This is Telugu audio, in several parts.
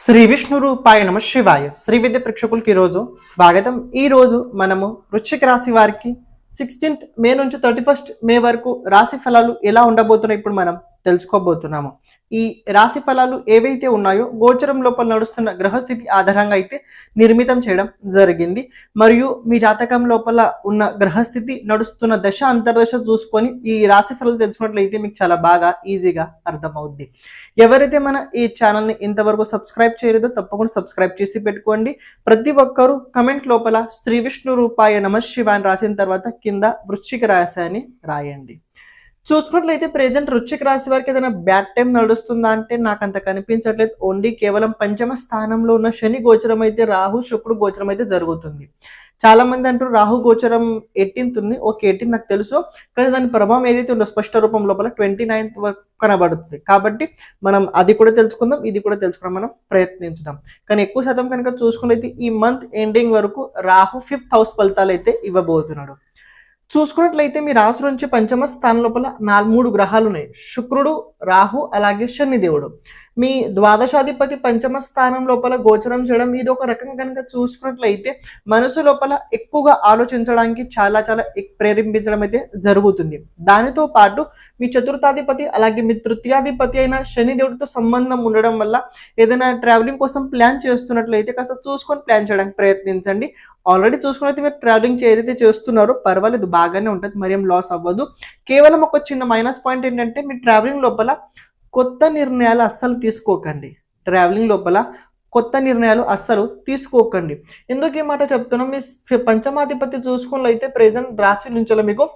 శ్రీ విష్ణు రూపాయ నమ శివాయ. శ్రీ విద్య ప్రేక్షకులకి ఈరోజు స్వాగతం. ఈ రోజు మనము వృశ్చిక రాశి వారికి సిక్స్టీన్త్ మే నుంచి థర్టీ ఫస్ట్ మే వరకు రాశి ఫలాలు ఎలా ఉండబోతున్నాయి ఇప్పుడు మనం తెలుసుకోబోతున్నాము. ఈ రాశి ఫలాలు ఏవైతే ఉన్నాయో గోచరం లోపల నడుస్తున్న గ్రహస్థితి ఆధారంగా అయితే నిర్మితం చేయడం జరిగింది. మరియు మీ జాతకం లోపల ఉన్న గ్రహస్థితి నడుస్తున్న దశ అంతర్దశ చూసుకొని ఈ రాశి ఫలాలు తెలుసుకున్నట్లయితే మీకు చాలా బాగా ఈజీగా అర్థమవుద్ది. ఎవరైతే మన ఈ ఛానల్ని ఇంతవరకు సబ్స్క్రైబ్ చేయలేదో తప్పకుండా సబ్స్క్రైబ్ చేసి పెట్టుకోండి. ప్రతి ఒక్కరూ కమెంట్ లోపల శ్రీ విష్ణు రూపాయ నమ శివాన్ని రాసిన తర్వాత కింద వృశ్చిక రాశి అని రాయండి. చూసుకున్నట్లయితే ప్రెసెంట్ రుచికి రాశి వారికి ఏదైనా బ్యాడ్ టైం నడుస్తుందా అంటే నాకు అంత కనిపించట్లేదు. ఓన్లీ కేవలం పంచమ స్థానంలో ఉన్న శని గోచరం అయితే రాహు శుక్రుడు గోచరం అయితే జరుగుతుంది. చాలా మంది అంటారు రాహు గోచరం ఎయిటీన్త్ ఉంది. ఓకే ఎయిటీన్త్ నాకు తెలుసు. కానీ దాని ప్రభావం ఏదైతే ఉందో స్పష్ట రూపం లోపల ట్వంటీ నైన్త్ వరకు కనబడుతుంది. కాబట్టి మనం అది కూడా తెలుసుకుందాం ఇది కూడా తెలుసుకుని మనం ప్రయత్నించుదాం. కానీ ఎక్కువ శాతం కనుక చూసుకున్నైతే ఈ మంత్ ఎండింగ్ వరకు రాహు ఫిఫ్త్ హౌస్ ఫలితాలు అయితే ఇవ్వబోతున్నాడు. చూసుకున్నట్లయితే మీ రాశి నుంచి పంచమ స్థానం లోపల నాలుగు మూడు గ్రహాలు ఉన్నాయి. శుక్రుడు రాహు అలాగే శనిదేవుడు మీ ద్వాదశాధిపతి పంచమ స్థానం లోపల గోచరం చేయడం ఇది ఒక రకంగా కనుక చూసుకున్నట్లయితే మనసు లోపల ఎక్కువగా ఆలోచించడానికి చాలా చాలా ప్రేరేపించడం అయితే జరుగుతుంది. దానితో పాటు మీ చతుర్థాధిపతి అలాగే మీ తృతీయాధిపతి అయిన శనిదేవుడితో సంబంధం ఉండడం వల్ల ఏదైనా ట్రావెలింగ్ కోసం ప్లాన్ చేస్తున్నట్లయితే కాస్త చూసుకొని ప్లాన్ చేయడానికి ప్రయత్నించండి. ఆల్రెడీ చూసుకున్నైతే మీరు ట్రావెలింగ్ ఏదైతే చేస్తున్నారో పర్వాలేదు బాగానే ఉంటుంది మరి ఏం లాస్ అవ్వదు. కేవలం ఒక చిన్న మైనస్ పాయింట్ ఏంటంటే మీ ట్రావెలింగ్ లోపల కొత్త నిర్ణయాలు అస్సలు తీసుకోకండి. ట్రావెలింగ్ లోపల కొత్త నిర్ణయాలు అస్సలు తీసుకోకండి. ఎందుకు ఈ మాట చెప్తున్నాం? మీ స్- పంచమాధిపతి చూసుకున్నట్లయితే ప్రెసెంట్ రాశి నుంచో మీకు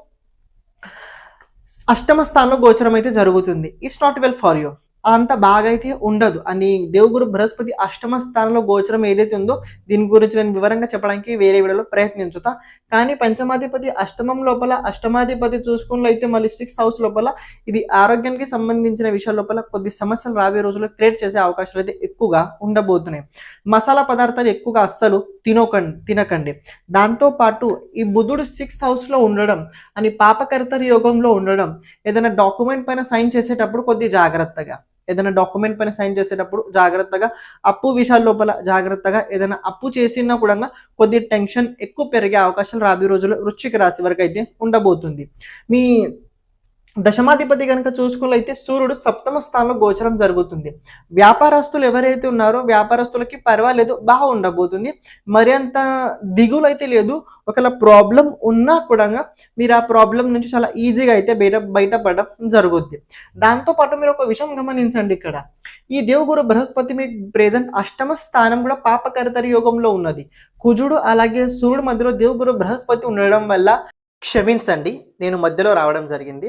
అష్టమ స్థానంలో గోచరం అయితే జరుగుతుంది. It's not well for you అంత బాగా అయితే ఉండదు. అని దేవుగురు బృహస్పతి అష్టమ స్థానంలో గోచరం ఏదైతే ఉందో దీని గురించి నేను వివరంగా చెప్పడానికి వేరే వీడియోలో ప్రయత్నించుతా. కానీ పంచమాధిపతి అష్టమం లోపల అష్టమాధిపతి చూసుకున్నట్లయితే మళ్ళీ సిక్స్త్ హౌస్ లోపల ఇది ఆరోగ్యానికి సంబంధించిన విషయాల లోపల కొద్ది సమస్యలు రాబోయే రోజుల్లో క్రియేట్ చేసే అవకాశాలు అయితే ఎక్కువగా ఉండబోతున్నాయి. మసాలా పదార్థాలు ఎక్కువగా అస్సలు తినకండి తినకండి. దాంతో పాటు ఈ బుధుడు సిక్స్త్ హౌస్లో ఉండడం అని పాపకర్త యోగంలో ఉండడం ఏదైనా డాక్యుమెంట్ పైన సైన్ చేసేటప్పుడు కొద్ది జాగ్రత్తగా. ఏదైనా డాక్యుమెంట్ పైన సైన్ చేసేటప్పుడు జాగ్రత్తగా అప్పు విషయాల లోపల జాగ్రత్తగా ఏదైనా అప్పు చేసినా కూడా కొద్ది టెన్షన్ ఎక్కువ పెరిగే అవకాశాలు రాబోయే రోజుల్లో వృశ్చిక రాశి వరకు అయితే ఉండబోతుంది. మీ దశమాధిపతి కనుక చూసుకున్నట్లయితే సూర్యుడు సప్తమ స్థానంలో గోచరం జరుగుతుంది. వ్యాపారస్తులు ఎవరైతే ఉన్నారో వ్యాపారస్తులకి పర్వాలేదు బాగా ఉండబోతుంది. మరి అంత దిగులు అయితే లేదు. ఒకవేళ ప్రాబ్లం ఉన్నా కూడా మీరు ఆ ప్రాబ్లం నుంచి చాలా ఈజీగా అయితే బయట బయటపడడం జరుగుద్ది. దాంతో పాటు మీరు ఒక విషయం గమనించండి ఇక్కడ. ఈ దేవుగురు బృహస్పతి మీ ప్రెజెంట్ అష్టమ స్థానం కూడా పాపకర్తరి యోగంలో ఉన్నది. కుజుడు అలాగే సూర్యుడు మధ్యలో దేవుగురు బృహస్పతి ఉండడం వల్ల క్షమించండి నేను మధ్యలో రావడం జరిగింది.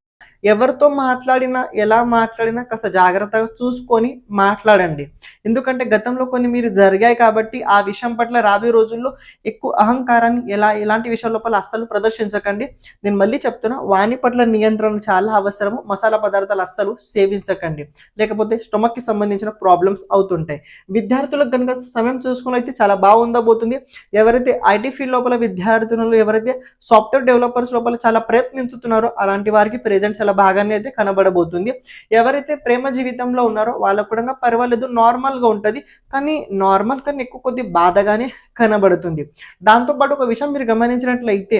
ఎవరితో మాట్లాడినా ఎలా మాట్లాడినా కాస్త జాగ్రత్తగా చూసుకొని మాట్లాడండి. ఎందుకంటే గతంలో కొన్ని మీరు జరిగాయి కాబట్టి ఆ విషయం పట్ల రాబోయే రోజుల్లో ఎక్కువ అహంకారాన్ని ఎలా ఎలాంటి విషయాల లోపల అస్సలు ప్రదర్శించకండి. నేను మళ్ళీ చెప్తున్నా వాణి పట్ల నియంత్రణ చాలా అవసరము. మసాలా పదార్థాలు అస్సలు సేవించకండి. లేకపోతే స్టొమక్కి సంబంధించిన ప్రాబ్లమ్స్ అవుతుంటాయి. విద్యార్థులకు కనుక సమయం చూసుకుని అయితే చాలా బాగుందబోతుంది ఎవరైతే ఐటీ ఫీల్డ్ లోపల విద్యార్థులు ఎవరైతే సాఫ్ట్వేర్ డెవలపర్స్ లోపల చాలా ప్రయత్నించుతున్నారో అలాంటి వారికి ప్రెజెంట్ చాలా బాగానే అయితే కనబడబోతుంది. ఎవరైతే ప్రేమ జీవితంలో ఉన్నారో వాళ్ళకు కూడా పర్వాలేదు నార్మల్గా ఉంటుంది. కానీ నార్మల్ కన్నా ఎక్కువ కొద్ది బాధగానే కనబడుతుంది. దాంతోపాటు ఒక విషయం మీరు గమనించినట్లయితే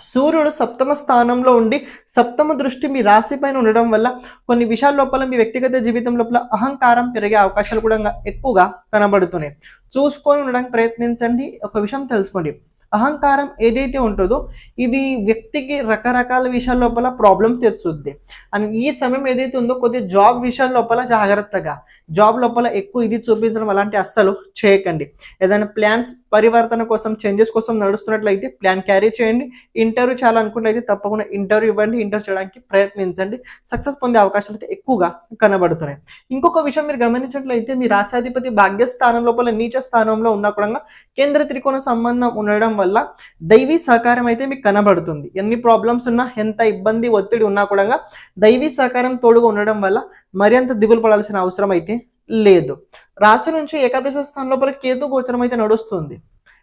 సూర్యుడు సప్తమ స్థానంలో ఉండి సప్తమ దృష్టి మీ రాశి పైన ఉండడం వల్ల కొన్ని విషయాల లోపల మీ వ్యక్తిగత జీవితం లోపల అహంకారం పెరిగే అవకాశాలు కూడా ఎక్కువగా కనబడుతున్నాయి. చూసుకొని ఉండడానికి ప్రయత్నించండి. ఒక విషయం తెలుసుకోండి. అహంకారం ఏదైతే ఉంటుందో ఇది వ్యక్తికి రకరకాల విషయాల లోపల ప్రాబ్లం తెచ్చుద్ది. అండ్ ఈ సమయం ఏదైతే ఉందో కొద్దిగా జాబ్ విషయాల లోపల జాగ్రత్తగా జాబ్ లోపల ఎక్కువ ఇది చూపించడం అలాంటి అస్సలు చేయకండి. ఏదైనా ప్లాన్స్ పరివర్తన కోసం చేంజెస్ కోసం నడుస్తున్నట్లయితే ప్లాన్ క్యారీ చేయండి. ఇంటర్వ్యూ చాలా అనుకున్నట్లయితే తప్పకుండా ఇంటర్వ్యూ ఇవ్వండి. ఇంటర్వ్యూ చేయడానికి ప్రయత్నించండి. సక్సెస్ పొందే అవకాశాలు అయితే ఎక్కువగా కనబడుతున్నాయి. ఇంకొక విషయం మీరు గమనించినట్లయితే మీ రాశాధిపతి భాగ్యస్థానం లోపల నీచ స్థానంలో ఉన్న కూడా కేంద్ర త్రికోణ సంబంధం ఉండడం వల్ల దైవీ సహకారం అయితే మీకు కనబడుతుంది. ఎన్ని ప్రాబ్లమ్స్ ఉన్నా ఎంత ఇబ్బంది ఒత్తిడి ఉన్నా కూడా దైవీ సహకారం తోడుగా ఉండడం వల్ల మరింత దిగులు పడాల్సిన అవసరం అయితే లేదు. రాశి నుంచి ఏకాదశ స్థానం లోపల కేతు గోచరం అయితే నడుస్తుంది.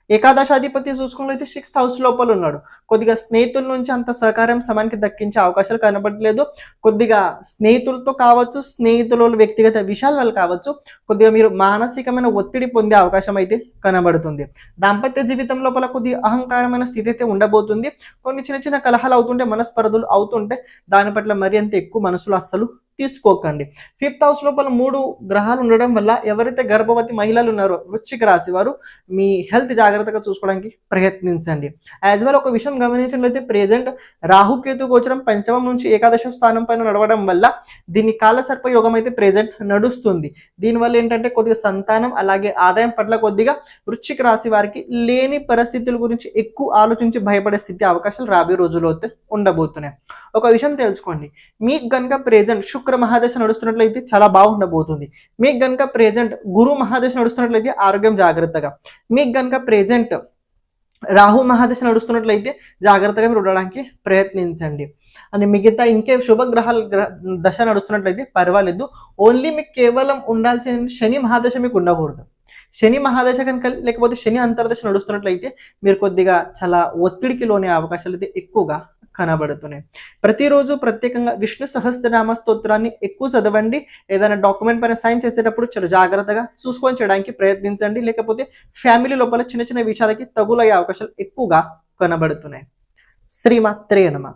ఏకాదశాధిపతి చూసుకున్నట్లయితే సిక్స్త్ హౌస్ లోపల ఉన్నాడు. కొద్దిగా స్నేహితుల నుంచి అంత సహకారం సమయానికి దక్కించే అవకాశాలు కనబడలేదు. కొద్దిగా స్నేహితులతో కావచ్చు స్నేహితుల వ్యక్తిగత విషయాల వల్ల కావచ్చు కొద్దిగా మీరు మానసికమైన ఒత్తిడి పొందే అవకాశం అయితే కనబడుతుంది. దాంపత్య జీవితం లోపల కొద్దిగా అహంకారమైన స్థితి అయితే ఉండబోతుంది. కొన్ని చిన్న చిన్న కలహాలు అవుతుంటే మనస్పర్ధలు అవుతుంటే దాని పట్ల మరి అంత ఎక్కువ మనసులో అస్సలు తీసుకోకండి. ఫిఫ్త్ హౌస్ లోపల మూడు గ్రహాలు ఉండడం వల్ల ఎవరైతే గర్భవతి మహిళలు ఉన్నారో వృశ్చిక రాశి వారు మీ హెల్త్ జాగ్రత్తగా చూసుకోవడానికి ప్రయత్నించండి. యాజ్ వెల్ ఒక విషయం గమనించినట్లయితే ప్రెజెంట్ రాహుకేతు గోచరం పంచమం నుంచి ఏకాదశ స్థానం పైన నడవడం వల్ల దీన్ని కాలసర్ప యోగం అయితే ప్రెజెంట్ నడుస్తుంది. దీనివల్ల ఏంటంటే కొద్దిగా సంతానం అలాగే ఆదాయం పట్ల కొద్దిగా వృశ్చిక రాశి వారికి లేని పరిస్థితుల గురించి ఎక్కువ ఆలోచించి భయపడే స్థితి అవకాశాలు రాబోయే రోజుల్లో అయితే ఉండబోతున్నాయి. ఒక విషయం తెలుసుకోండి. మీకు గనక ప్రెజెంట్ శుక్ర మహాదశ నడుస్తున్నట్లయితే చాలా బాగుండబోతుంది. మీకు గనుక ప్రెజెంట్ గురు మహాదశ నడుస్తున్నట్లయితే ఆరోగ్యం జాగ్రత్తగా. మీకు గనక ప్రెజెంట్ రాహు మహాదశ నడుస్తున్నట్లయితే జాగ్రత్తగా మీరు ఉండడానికి ప్రయత్నించండి. అని మిగతా ఇంకే శుభగ్రహాల గ్రహ దశ నడుస్తున్నట్లయితే పర్వాలేదు. ఓన్లీ మీకు కేవలం ఉండాల్సిన శని మహాదశ మీకు ఉండకూడదు. శని మహాదశ కనుక లేకపోతే శని అంతర్దశ నడుస్తున్నట్లయితే మీరు కొద్దిగా చాలా ఒత్తిడికి లోనే అవకాశాలు అయితే ఎక్కువగా కనబడుతున్నాయి. ప్రతిరోజు ప్రత్యేకంగా విష్ణు సహస్రనామ స్తోత్రాన్ని ఎక్కువ చదవండి. ఏదైనా డాక్యుమెంట్ పైన సైన్ చేసేటప్పుడు చాలా జాగ్రత్తగా చూసుకొని చేయడానికి ప్రయత్నించండి. లేకపోతే ఫ్యామిలీ లోపల చిన్న చిన్న విషయాలకి తగులయ్యే అవకాశాలు ఎక్కువగా కనబడుతున్నాయి. శ్రీమాత్రే నమ.